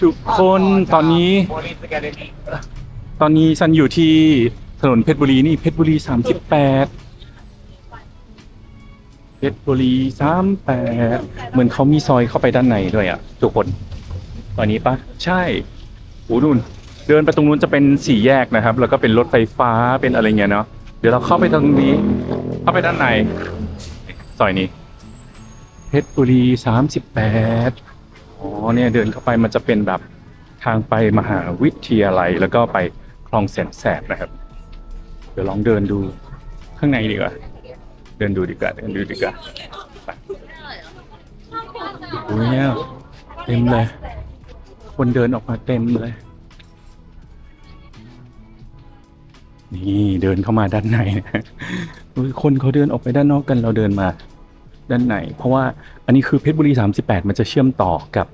ทุกคนตอนนี้ ตอนนี้ซันอยู่ที่ถนนเพชรบุรีนี่เพชรบุรีสามสิบแปดเพชรบุรีสามแปดเหมือนเขามีซอยเข้าไปด้านในด้วยอะ ทุกคน ตอนนี้ปะใช่โอ้นู่น เดินไปตรงนู้นจะเป็นสี่แยกนะครับ แล้วก็เป็นรถไฟฟ้าเป็นอะไรเงี้ยเนาะเดี๋ยวเราเข้าไปตรงนี้ เข้าไปด้านในซอยนี้ เพชรบุรีสามสิบแปด อ๋อเนี่ยเดินเข้าไปมันจะเป็นแบบทางไปมหาวิทยาลัยแล้วก็ไปคลองแสนแสบนะครับ เดี๋ยวลองเดินดูข้างในดีกว่า เดินดูดีกว่าเดินดูดีกว่าไปโอ้ยเนี่ยเต็มเลย คนเดินออกมาเต็มเลย นี่เดินเข้ามาด้านในนะอุ๊ยคนเขาเดินออกไปด้านนอกกันเราเดินมาด้านในเพราะว่า อันนี้คือเพชรบุรี 38 มันจะเชื่อมต่อกับ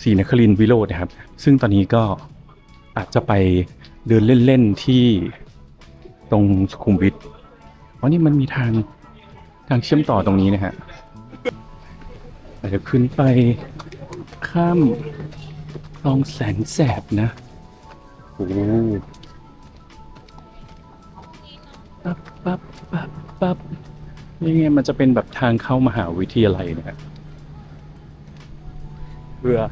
ศรีนครินทร์วิโรจน์นะครับ ซึ่งตอนนี้ก็อาจจะไปเดินเล่น ๆ ที่ตรงสุขุมวิทเพราะนี่มันมีทางทางเชื่อมต่อตรงนี้นะฮะอาจจะขึ้นไปข้ามคลองแสนแสบนะโอ้ปั๊บปั๊บปั๊บปั๊บ นี่ไงมันจะเป็นแบบทางเข้ามหาวิทยาลัยเนี่ยเรือ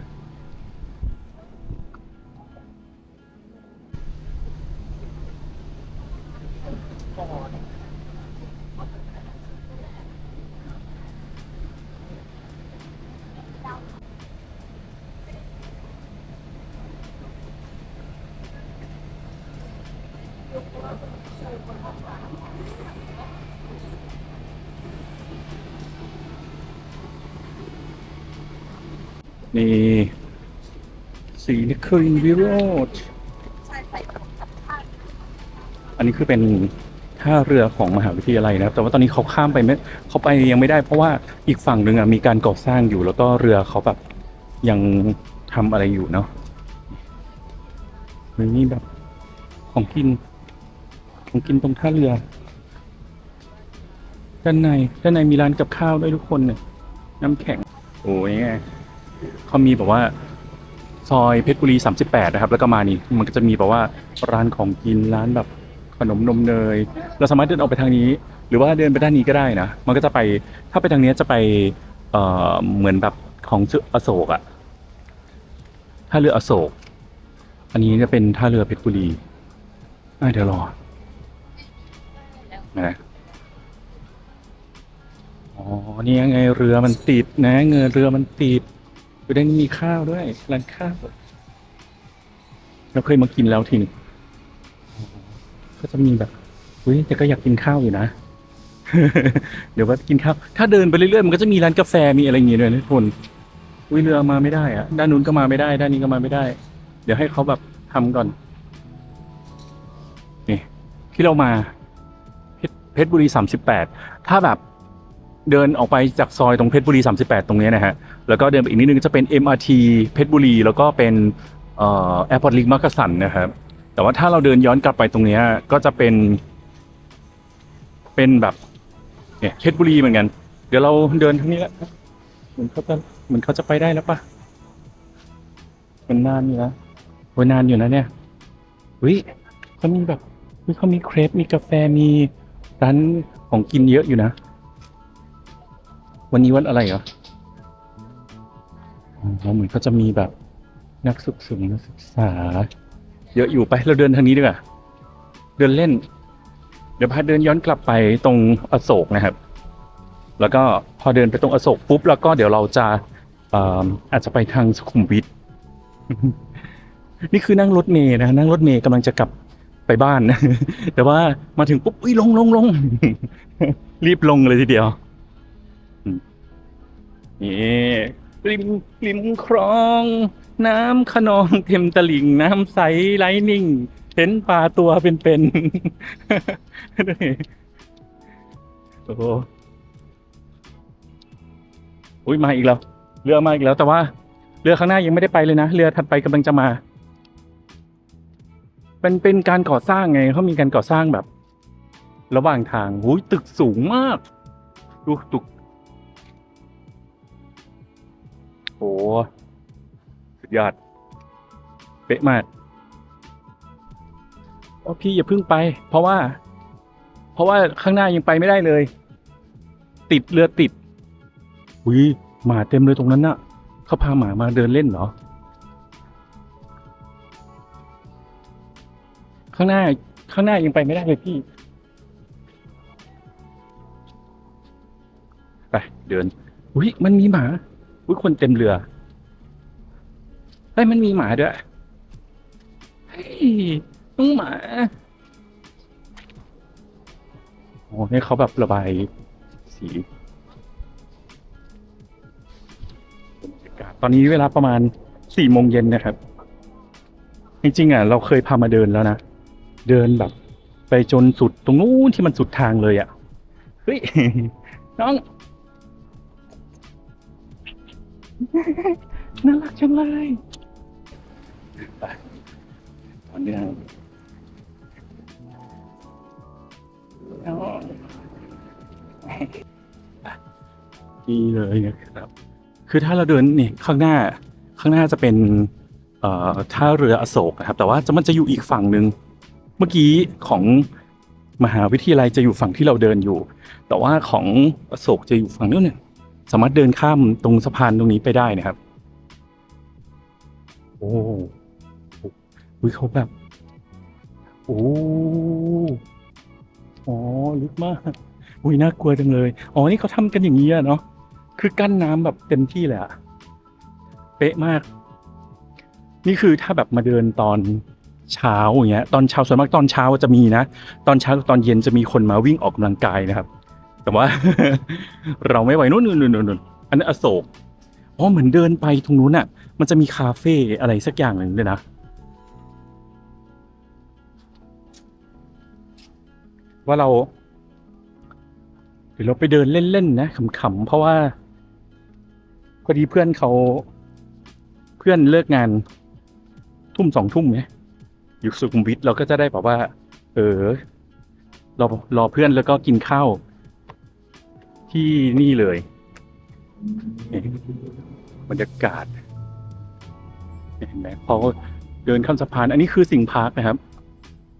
นี่สีนิครินทร์วิโรธอันนี้คือเป็นท่าเรือของมหาวิทยาลัยนะครับ แต่ว่าตอนนี้เขาข้ามไปไม่เขาไปยังไม่ได้เพราะว่าอีกฝั่งหนึ่งมีการก่อสร้างอยู่ แล้วก็เรือเขาแบบยังทำอะไรอยู่เนาะมันนี่แบบของกิน ของกินตรงท่าเรือ ด้านใน ด้านในมีร้านกับข้าวด้วยทุกคนเนี่ย น้ำแข็ง โอ้ยไง เขามีแบบว่าซอยเพชรบุรี 38 นะครับ แล้วก็มานี่มันก็จะมีแบบว่าร้านของกินร้านแบบขนมนมเนย เราสามารถเดินออกไปทางนี้ หรือว่าเดินไปด้านนี้ก็ได้นะ มันก็จะไปถ้าไปทางนี้จะไปเอ่อเหมือนแบบของออโศกอะท่าเรืออโศก อันนี้จะเป็นท่าเรือเพชรบุรีเดี๋ยวรอนะอ๋อนี่ยังไงเรือมันติดนะ เงินเรือมันติด อยู่ได้นี่มีข้าวด้วยร้านข้าวเราเคยมากินแล้วทีหนึงก็จะมีแบบเฮ้ยแต่ก็อยากกินข้าวอยู่นะ เดี๋ยวว่ากินข้าว ถ้าเดินไปเรื่อยๆมันก็จะมีร้านกาแฟมีอะไรอย่างเงี้ยด้วยนะทุกคนอุ้ยเรือมาไม่ได้อะด้านนู้นก็มาไม่ได้ ด้านนี้ก็มาไม่ได้ เดี๋ยวให้เขาแบบทำก่อนนี่ที่เรามาเพชรบุรีสามสิบแปดถ้าแบบ เดินออกไปจากซอยตรงเพชรบุรี 38 ตรงนี้นะฮะ แล้วก็เดินไปอีกนิดนึงจะเป็น MRT เพชรบุรี แล้วก็เป็นแอร์พอร์ตลิงมักกะสันนะครับ แต่ว่าถ้าเราเดินย้อนกลับไปตรงนี้ก็จะเป็น เป็นแบบเนี่ยเพชรบุรีเหมือนกัน เดี๋ยวเราเดินทางนี้แหละเหมือนเขาจะเหมือนเขาจะไปได้แล้วปะมันนานอยู่นะโอ้ยนานอยู่นะเนี่ยวิเขามีแบบวิเขามีเครปมีกาแฟมีร้านของกินเยอะอยู่นะ วันนี้วันอะไรเหรออ๋อเหมือนเขาจะมีแบบนักศึกษานักศึกษา เยอะอยู่ไปเราเดินทางนี้ดีกว่า เดินเล่น เดี๋ยวพาเดินย้อนกลับไปตรงอโศกนะครับ แล้วก็พอเดินไปตรงอโศกปุ๊บแล้วก็เดี๋ยวเราจะอาจจะไปทางสุขุมวิทนี่คือนั่งรถเมย์นะนั่งรถเมย์กำลังจะกลับไปบ้าน แต่ว่ามาถึงปุ๊บอุ้ยลงลงลงรีบลงเลยทีเดียว นี่ริมริมคลอง น้ำขนองเต็มตลิ่ง น้ำใสไหลนิ่ง เห็นปลาตัวเป็นๆนี่โอ้โหอุ้ยมาอีกแล้ว เรือมาอีกแล้วแต่ว่า เรือข้างหน้ายังไม่ได้ไปเลยนะ เรือถัดไปกำลังจะมา เป็นเป็นการก่อสร้างไงเขามีการก่อสร้างแบบ ระหว่างทางหุยตึกสูงมาก ดูตึก โห สุดยอด เป๊ะมากโอ้พี่อย่าเพิ่งไป เพราะว่า เพราะว่าข้างหน้ายังไปไม่ได้เลย ติดเรือติดอุ้ยหมาเต็มเลยตรงนั้นน่ะเขาพาหมามาเดินเล่นเหรอ ข้างหน้า ข้างหน้ายังไปไม่ได้เลยพี่ ไป เดินอุ้ยมันมีหมา อุ้ยคนเต็มเรือเฮ้ยมันมีหมาด้วยเฮ้ยน้องหมาโอ้นี่เขาแบบระบายสีบรรยากาศตอนนี้เวลาประมาณสี่โมงเย็นนะครับ จริงๆอะ เราเคยพามาเดินแล้วนะ เดินแบบ ไปจนสุดตรงนู้นที่มันสุดทางเลยอะ เฮ้ย น้อง น่ารักจังเลยไปตอนนี้นี่เลยนะครับ คือถ้าเราเดินนี่ข้างหน้า ข้างหน้าจะเป็นเอ่อท่าเรืออโศกนะครับ แต่ว่าจะมันจะอยู่อีกฝั่งหนึ่งเมื่อกี้ของมหาวิทยาลัยจะอยู่ฝั่งที่เราเดินอยู่ แต่ว่าของอโศกจะอยู่ฝั่งนู้นเนี่ย สามารถเดินข้ามตรงสะพานตรงนี้ไปได้นะครับ โอ้โหเขาแบบ โอ้อ๋อลึกมากอุ้ยน่ากลัวจังเลย อ๋อ นี่เขาทำกันอย่างนี้อะเนาะ คือกั้นน้ำแบบเต็มที่เลยอะเป๊ะมาก นี่คือถ้าแบบมาเดินตอนเช้าอย่างเงี้ย ตอนเช้าส่วนมากตอนเช้าจะมีนะ ตอนเช้ากับตอนเย็นจะมีคนมาวิ่งออกกำลังกายนะครับ แต่ว่า เราไม่ไหวนู่นนู่นนู่นนู่นอันนั้นอโศกอ๋อเหมือนเดินไปตรงนู้นอะ มันจะมีคาเฟ่อะไรสักอย่างหนึ่งเลยนะว่าเราเดี๋ยวเราไปเดินเล่นๆนะขำๆเพราะว่าพอดีเพื่อนเขา เพื่อนเลิกงานทุ่มสองทุ่มเนี่ยอยู่สุขุมวิทเราก็จะได้แบบว่า เออรอรอเพื่อนแล้วก็กินข้าว ที่นี่เลยบรรยากาศเห็นไหมพอเดินข้ามสะพาน อันนี้คือสิงห์พาร์คนะครับ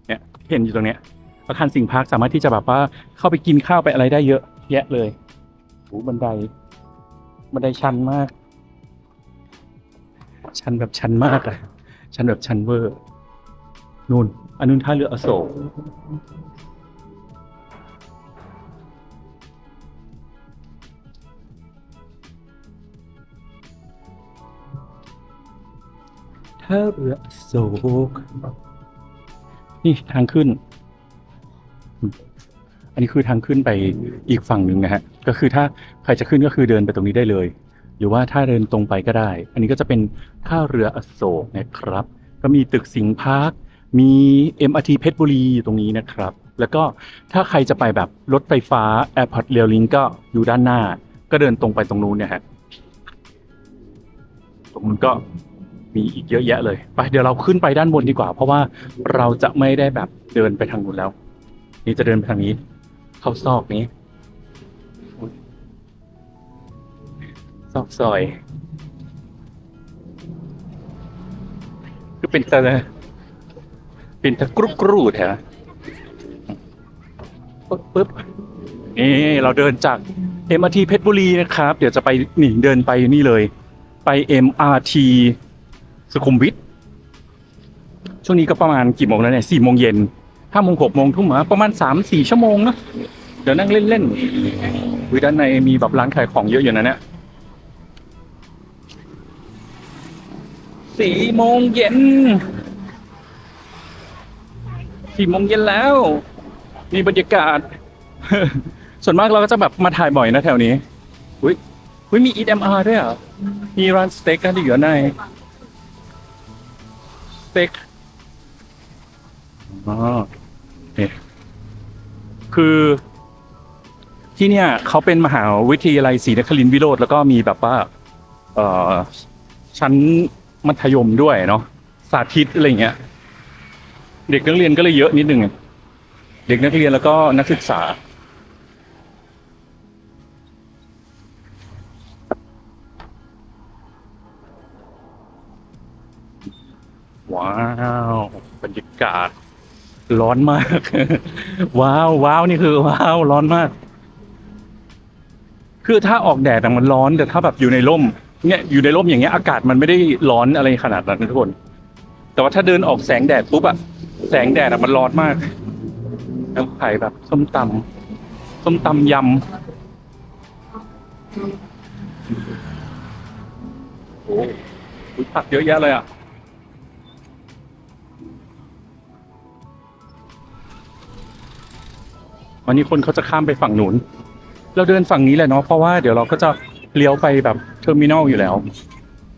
เนี่ยเห็นอยู่ตรงเนี้ยอาคารสิงห์พาร์คสามารถที่จะแบบว่าเข้าไปกินข้าวไปอะไรได้เยอะ แยะเลยโอ้บันได บันไดชันมาก ชันแบบชันมากอะชันแบบชันเวอร์นู่นอันนู้นท่าเรืออโศก ท่าเรืออโศกนี่ทางขึ้น อันนี้คือทางขึ้นไปอีกฝั่งหนึ่งนะฮะ ก็คือถ้าใครจะขึ้นก็คือเดินไปตรงนี้ได้เลย หรือว่าถ้าเดินตรงไปก็ได้ อันนี้ก็จะเป็นท่าเรืออโศกนะครับ ก็มีตึกสิงห์พาร์ค มี MRT เพชรบุรีอยู่ตรงนี้นะครับ แล้วก็ถ้าใครจะไปแบบรถไฟฟ้า Airport Rail Link ก็อยู่ด้านหน้า ก็เดินตรงไปตรงนู้นเนี่ยฮะ ตรงนู้นก็ มีอีกเยอะแยะเลย ไปเดี๋ยวเราขึ้นไปด้านบนดีกว่า เพราะว่าเราจะไม่ได้แบบเดินไปทางนู้นแล้ว นี่จะเดินไปทางนี้ เข้าซอกนี้ ซอกซอย คือเป็นตะเป็นตะกรุบกรูดแฮะปึ๊บปึ๊บนี่เราเดินจาก MRT เพชรบุรีนะครับ เดี๋ยวจะไปนี่เดินไปนี่เลย ไป MRT สุขุมวิทช่วงนี้ก็ประมาณกี่โมงแล้วเนี่ยสี่โมงเย็นห้าโมงหกโมงทุ่มมาประมาณสามสี่ชั่วโมงเนอะเดี๋ยวนั่งเล่นๆวิด้านในมีแบบร้านขายของเยอะอยู่นะเนี่ยสี่โมงเย็นสี่โมงเย็นแล้ว มีบรรยากาศ ส่วนมากเราก็จะแบบมาถ่ายบ่อยนะแถวนี้ อุ้ยอุ้ยมี EMR ด้วยเหรอมีร้านสเต็กกันอยู่ใน เต็กอ๋อเนี่ยคือที่เนี่ยเขาเป็นมหาวิทยาลัยศรีนครินทรวิโรธแล้วก็มีแบบว่า เอ่อ ชั้นมัธยมด้วยเนาะสาธิตอะไรอย่างเงี้ย เด็กนักเรียนก็เลยเยอะนิดนึง เด็กนักเรียนแล้วก็นักศึกษา ว้าวบรรยากาศ ร้อนมาก ว้าวว้าวนี่คือว้าวร้อนมาก คือถ้าออกแดดอะมันร้อนแต่ถ้าแบบอยู่ในร่มเนี่ยอยู่ในร่มอย่างเงี้ยอากาศมันไม่ได้ร้อนอะไรขนาดนั้นทุกคน แต่ว่าถ้าเดินออกแสงแดดปุ๊บอะแสงแดดอะมันร้อนมากแล้วไข่แบบส้มตำส้มตำยำโอ้โหอุ๊ยผักเยอะแยะเลยอะ วันนี้คนเขาจะข้ามไปฝั่งนู้นเราเดินฝั่งนี้แหละเนาะเพราะว่าเดี๋ยวเราก็จะเลี้ยวไปแบบเทอร์มินอลอยู่แล้ว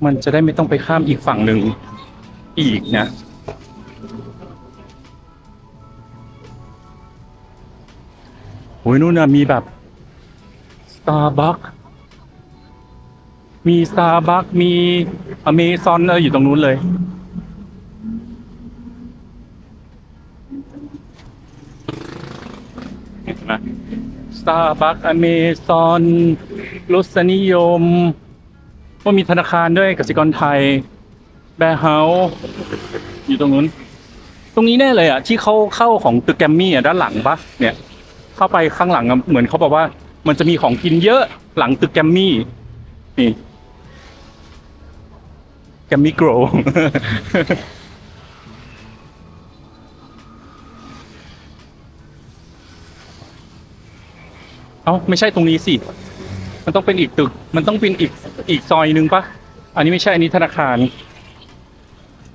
มันจะได้ไม่ต้องไปข้ามอีกฝั่งหนึ่งอีกนะ โอ้ยนู่นนะมีแบบ Starbucks มี Starbucks มี Amazon อะไรอยู่ตรงนู้นเลย นไหม Starbucks Amazon รสนิยมว่ามีธนาคารด้วยกสิกรไทย แบร์เฮาส์อยู่ตรงนู้น ตรงนี้แน่เลยอะ ที่เขาเข้าของตึกแกมมี่อะด้านหลังปะเนี่ย เข้าไปข้างหลังอะเหมือนเขาบอกว่า มันจะมีของกินเยอะหลังตึกแกมมี่ นี่แกมมี่โกร เอ้าไม่ใช่ตรงนี้สิ มันต้องเป็นอีกตึก มันต้องเป็นอีกอีกซอยหนึ่งปะอันนี้ไม่ใช่อันนี้ธนาคาร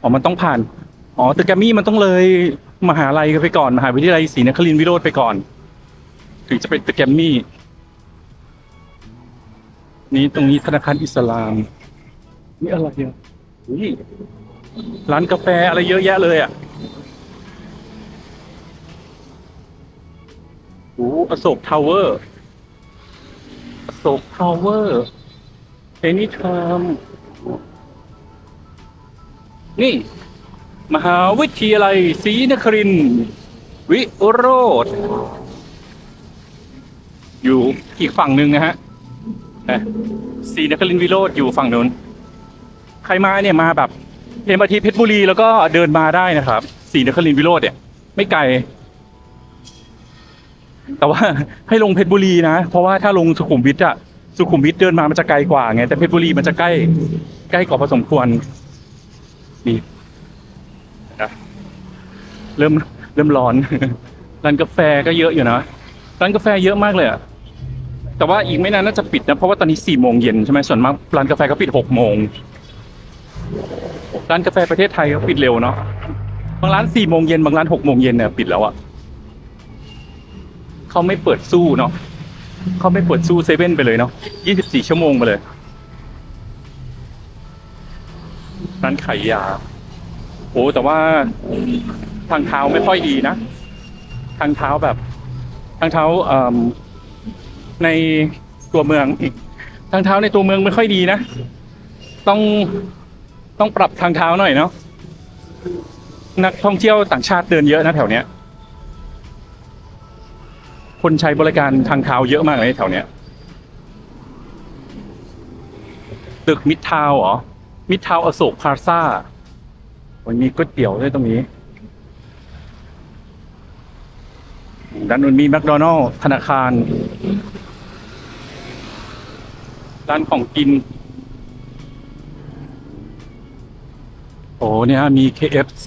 อ๋อ มันต้องผ่าน อ๋อ ตึกแกรมมี่มันต้องเลยมหาลัยกันไปก่อน มหาวิทยาลัยศรีนครินทรวิโรธไปก่อน ถึงจะเป็นตึกแกรมมี่ นี่ตรงนี้ธนาคารอิสลาม นี่อะไรอะอุ้ยร้านกาแฟอะไรเยอะแยะเลยอะโอ้อโศกทาวเวอร์ โศกทาวเวอร์เอนี่ทามนี่ มหาวิทยาลัยศรีนครินวิโรธอยู่อีกฝั่งหนึ่งนะฮะศรีนครินวิโรธอยู่ฝั่งนู้น ใครมาเนี่ยมาแบบเอ็มอาทีเพชรบุรีแล้วก็เดินมาได้นะครับศรีนครินวิโรธเนี่ย ไม่ไกล แต่ว่าให้ลงเพชรบุรีนะ เพราะว่าถ้าลงสุขุมวิทอะสุขุมวิทเดินมามันจะไกลกว่าไง แต่เพชรบุรีมันจะใกล้ใกล้กว่าพอสมควรนี่เริ่มเริ่มร้อนร้านกาแฟก็เยอะอยู่นะร้านกาแฟเยอะมากเลยอะแต่ว่าอีกไม่นานน่าจะปิดนะเพราะว่าตอนนี้สี่โมงเย็นใช่ไหมส่วนมากร้านกาแฟก็ปิดหกโมงร้านกาแฟประเทศไทยก็ปิดเร็วเนาะบางร้านสี่โมงเย็นบางร้านหกโมงเย็นเนี่ยปิดแล้วอะ เขาไม่เปิดสู้เนาะเขาไม่เปิดสู้เซเว่นไปเลยเนาะยี่สิบสี่ชั่วโมงไปเลยร้านขายยาโอ้แต่ว่าทางเท้าไม่ค่อยดีนะ ทางเท้าแบบ ทางเท้าในตัวเมืองทางเท้าในตัวเมืองไม่ค่อยดีนะ ต้องต้องปรับทางเท้าหน่อยเนาะนักท่องเที่ยวต่างชาติเดินเยอะนะแถวเนี้ย คนใช้บริการทางเท้าเยอะมากเลยแถวเนี้ยตึกมิดทาวน์เหรอ มิดทาวน์อโศกพลาซ่าวันนี้ก๋วยเตี๋ยวด้วยตรงนี้ ด้านนู้นมีแมคโดนัลล์ธนาคารร้านของกิน โอ้เนี่ยมี KFC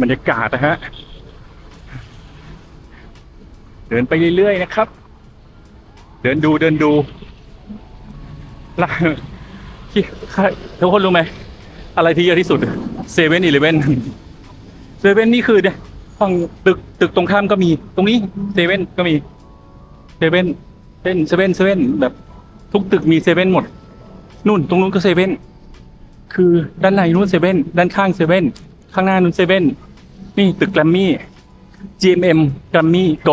บรรยากาศนะฮะ เดินไปเรื่อยๆนะครับ เดินดูเดินดูร้าที่ใครทุกคนรู้ไหม อะไรที่เยอะที่สุดเซเว่นอีเลเว่นเซเว่นนี่คือเนี่ยฝั่งตึกตึกตรงข้ามก็มี ตรงนี้เซเว่นก็มีเซเว่นเส้นเซเว่นเซเว่นแบบทุกตึกมีเซเว่นหมด นู่นตรงนู้นก็เซเว่นคือด้านในนู้นเซเว่นด้านข้างเซเว่นข้างหน้านู้นเซเว่น นี่ตึกแกรมมี่ GMM แกรมมี่โก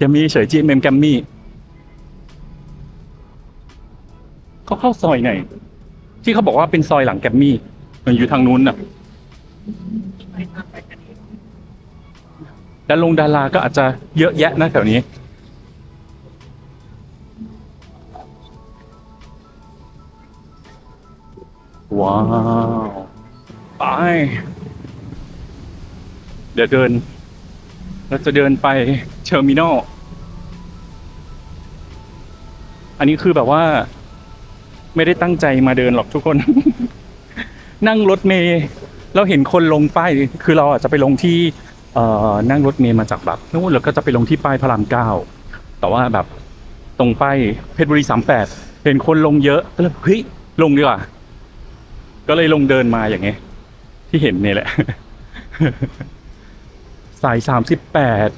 จะมีเฉย GMM แกรมมี่เขาเข้าซอยไหน ที่เขาบอกว่าเป็นซอยหลังแกรมมี่มันอยู่ทางนู้นน่ะดาลงดาราก็อาจจะเยอะแยะนะแถวนี้ ว้าว ไป เดี๋ยวเดิน เราจะเดินไปเทอร์มินอล อันนี้คือแบบว่า ไม่ได้ตั้งใจมาเดินหรอกทุกคน นั่งรถเมล์เราเห็นคนลงป้าย คือเราอาจจะไปลงที่เอนั่งรถเมล์มาจากแบบนู่นแล้วก็จะไปลงที่ป้ายพระรามเก้า แต่ว่าแบบตรงป้ายเพชรบุรีสามแปดเห็นคนลงเยอะก็เลยเฮ้ยลงดีกว่า ก็เลยลงเดินมาอย่างเงี้ยที่เห็นนี่แหละ สายสามสิบแปด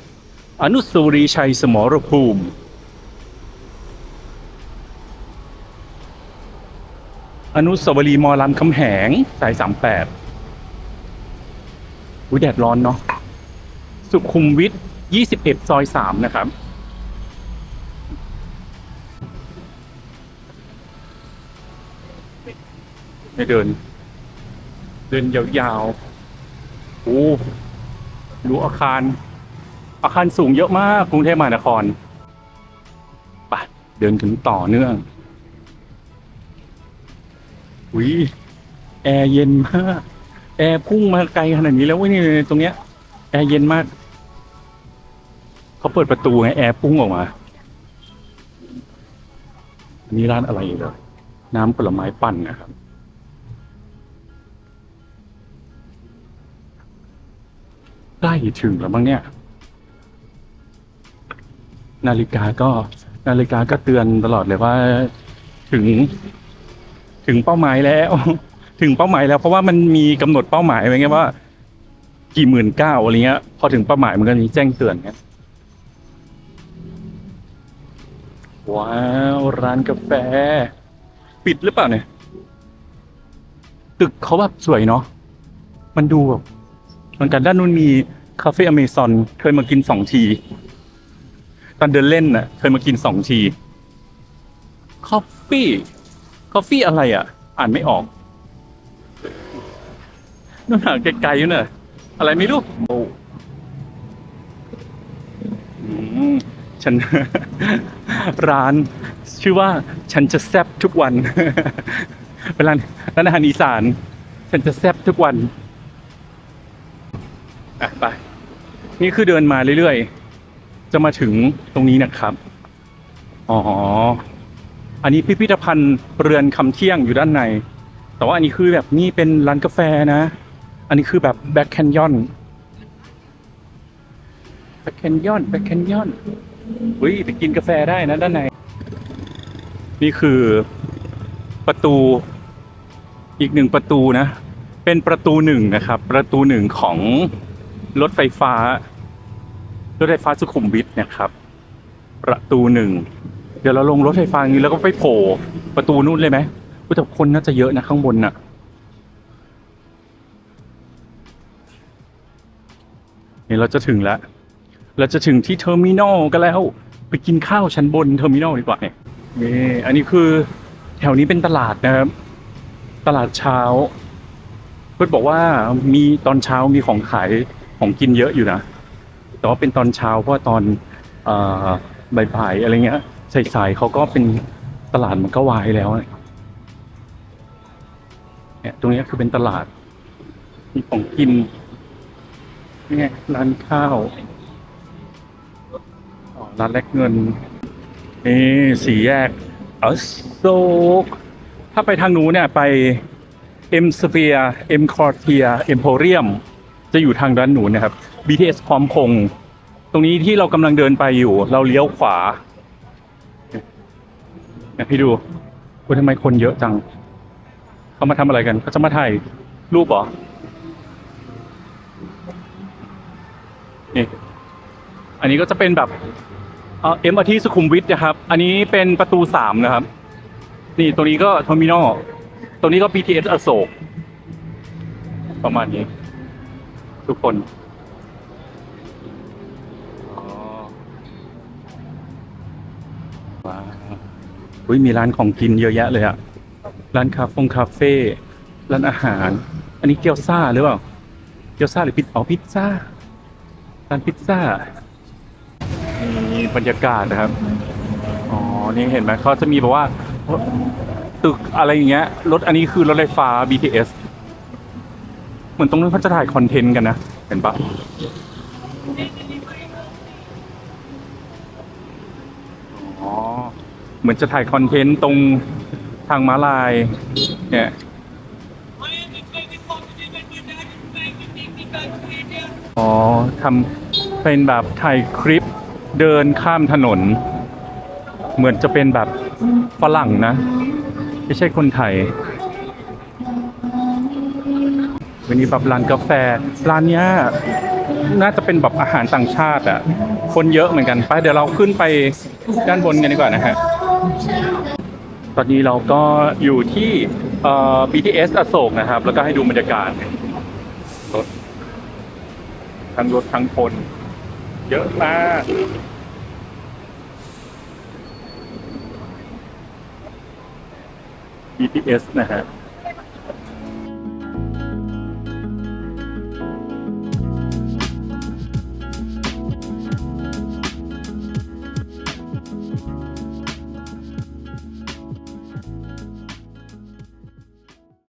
อนุสาวรีย์ชัยสมรภูมิ อนุสาวรีย์มอลำคำแหง สายสามแปดอุ้ยแดดร้อนเนาะ สุขุมวิทยี่สิบเอ็ดซอยสามนะครับให้เดิน เดินยาวๆ โอ้ ดูอาคาร อาคารสูงเยอะมากกรุงเทพมหานครไปเดินถึงต่อเนื่องวิแอร์เย็นมากแอร์พุ่งมาไกลขนาดนี้แล้วเว้ยนี่ตรงเนี้ย แอร์เย็นมาก เขาเปิดประตูไงแอร์พุ่งออกมาอันนี้ร้านอะไรเลยน้ำผลไม้ปั่นนะครับ ล้ถึงแล้วมั้งเนี่ย นาฬิกาก็ นาฬิกาก็เตือนตลอดเลยว่า ถึง ถึงเป้าหมายแล้ว ถึงเป้าหมายแล้วเพราะว่ามันมีกำหนดเป้าหมายไว้ไงว่า กี่หมื่นเก้าอะไรเงี้ย พอถึงเป้าหมายมันก็มีแจ้งเตือนไงว้าวร้านกาแฟ ปิดหรือเปล่าเนี่ย ตึกเขาแบบสวยเนาะมันดูแบบเหมือนกันด้านนู้นมี คาเฟ่อเมซอนเคยมากินสองที ตอนเดินเล่นน่ะ เคยมากินสองทีคอฟฟี่คอฟฟี่อะไรอะ อ่านไม่ออกนู่นห่างไกลๆอยู่เนอะอะไรไม่รู้โอ้ฉัน ร้านชื่อว่า ฉันจะแซบทุกวันเป็นร้านร้านอาหารอีสาน ฉันจะแซบทุกวัน อะ ไป นี่คือเดินมาเรื่อยๆ จะมาถึงตรงนี้นะครับ อ๋อ อันนี้พิพิธภัณฑ์เรือนคำเที่ยงอยู่ด้านใน แต่ว่าอันนี้คือแบบนี่เป็นร้านกาแฟนะ อันนี้คือแบบแบ็คแคนยอนแบ็คแคนยอนแบ็คแคนยอนอุ้ยไปกินกาแฟได้นะด้านใน นี่คือประตูอีกหนึ่งประตูนะ เป็นประตูหนึ่งนะครับ ประตูหนึ่งของ รถไฟฟ้า รถไฟฟ้าสุขุมวิทนะครับ ประตูหนึ่ง เดี๋ยวเราลงรถไฟฟ้านี้แล้วก็ไปโผล่ประตูนู่นเลยไหมอุ๊ยแต่คนน่าจะเยอะนะข้างบนน่ะ นี่เราจะถึงแล้ว เราจะถึงที่เทอร์มินอลกันแล้ว ไปกินข้าวชั้นบนเทอร์มินอลดีกว่าเนี่ยนี่อันนี้คือแถวนี้เป็นตลาดนะครับ ตลาดเช้า เพื่อนบอกว่ามีตอนเช้ามีของขาย ของกินเยอะอยู่นะแต่ว่าเป็นตอนเช้าเพราะว่าตอนบ่ายๆอะไรเงี้ยสายๆเขาก็เป็นตลาดมันก็วายแล้วเนี่ยตรงนี้คือเป็นตลาด มีของกินนี่ไงร้านข้าวร้านแลกเงินนี่สี่แยกอโศกถ้าไปทางนู้นเนี่ยไปเอ็มสเฟียเอ็มคอร์เทียเอ็มโพเรียม จะอยู่ทางด้านหนูนนะครับ BTS พร้อมพงตรงนี้ที่เรากำลังเดินไปอยู่ เราเลี้ยวขวาเนี่ยพี่ดูว่าทำไมคนเยอะจัง เขามาทำอะไรกันเขาจะมาถ่ายรูปเหรอ นี่ อันนี้ก็จะเป็นแบบเอ็มอาทีสุขุมวิทนะครับ อันนี้เป็นประตูสามนะครับ นี่ตรงนี้ก็เทอร์มินอลตรงนี้ก็ BTS อโศกประมาณนี้ ทุกคนอ๋อว้าวอุ้ยมีร้านของกินเยอะแยะเลยอะร้านคาเฟ่คาเฟ่ร้านอาหาร อันนี้เกี๊ยวซ่าหรือเปล่า เกี๊ยวซ่าหรือพิซอ๋อพิซซ่าร้านพิซซ่านี่บรรยากาศนะครับ อ๋อ นี่เห็นไหมเขาจะมีแบบว่า ตึกอะไรอย่างเงี้ย รถอันนี้คือรถไฟฟ้า BTS เหมือนตรงนั้นเขาจะถ่ายคอนเทนต์กันนะ เห็นปะอ๋อ เหมือนจะถ่ายคอนเทนต์ตรงทางม้าลาย เนี่ยอ๋อทำเป็นแบบถ่ายคลิปเดินข้ามถนน เหมือนจะเป็นแบบฝรั่งนะ ไม่ใช่คนไทย วันนี้แบบร้านกาแฟ ร้านเนี้ยน่าจะเป็นแบบอาหารต่างชาติอะ คนเยอะเหมือนกันไปเดี๋ยวเราขึ้นไปด้านบนกันดีกว่านะฮะ ตอนนี้เราก็อยู่ที่เอ่อ BTS อโศกนะครับ แล้วก็ให้ดูบรรยากาศรถทั้งรถทั้งคน เยอะมาก BTS นะฮะ